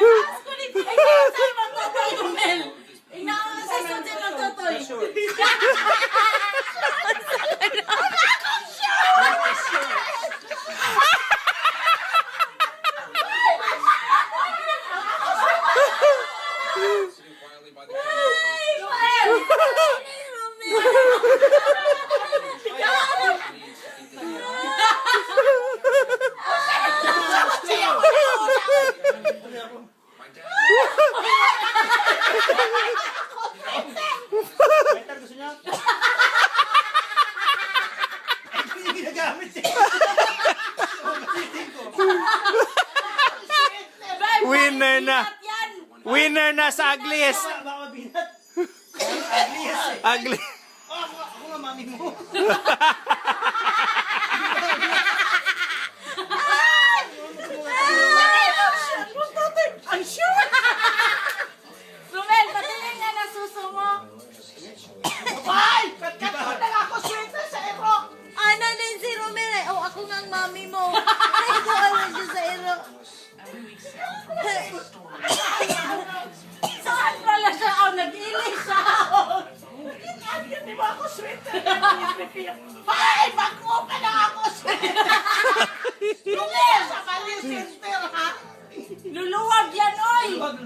Haz cu Yes. Waiter, gusto niya? Ginagamit eh. Winner na. Winner na sa ugliest. Baka. Ugly as eh. Ugly. Oh, ako, ako nga mami mo. Saan pala siya? Oh, nag-ilis siya. Hindi mo ako sweater! Ay! Bago ka na ako sweater! Lumel! Sa mali sweater ha! Luluwag yan, oy! Wag.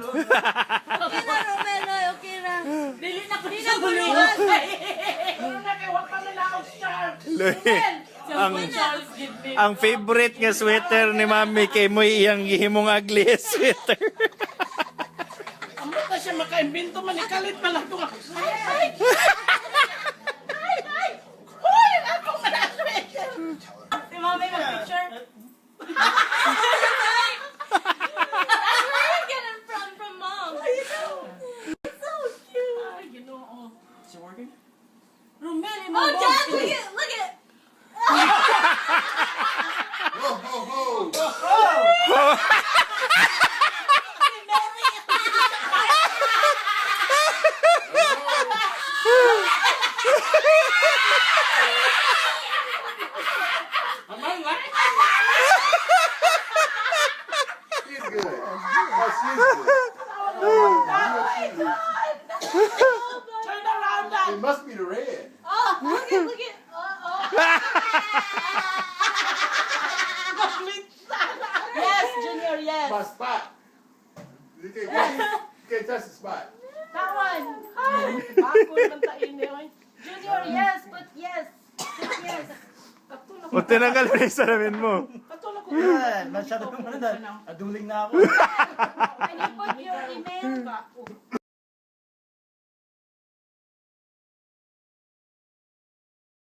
Okay na, Romel, oy. Okay na. Dili na ko na buluwag. Ano na kayo? Huwag kami na ako sharp! Ang ang favorite nga sweater ni Mami kay mo iyang gihimong ugliest sweater. Amo na siya makaimbento man, ikalit pa lang ito nga. Ay! Ay! Ay! Ay! Hoy! Am I lying? She's good. Oh, she's good. Oh, my God. Turn around. It must be the red. Oh, look at, look at. Yes, Junior, yes. My spot. You can't, you can't touch the spot. That one. Bakul man tayo oy. Junior, yes, but yes. But yes. O tinagal na yung salamin mo. Patulog ko. Yan, masyado naman na. Aduling na ako. Can you put your email?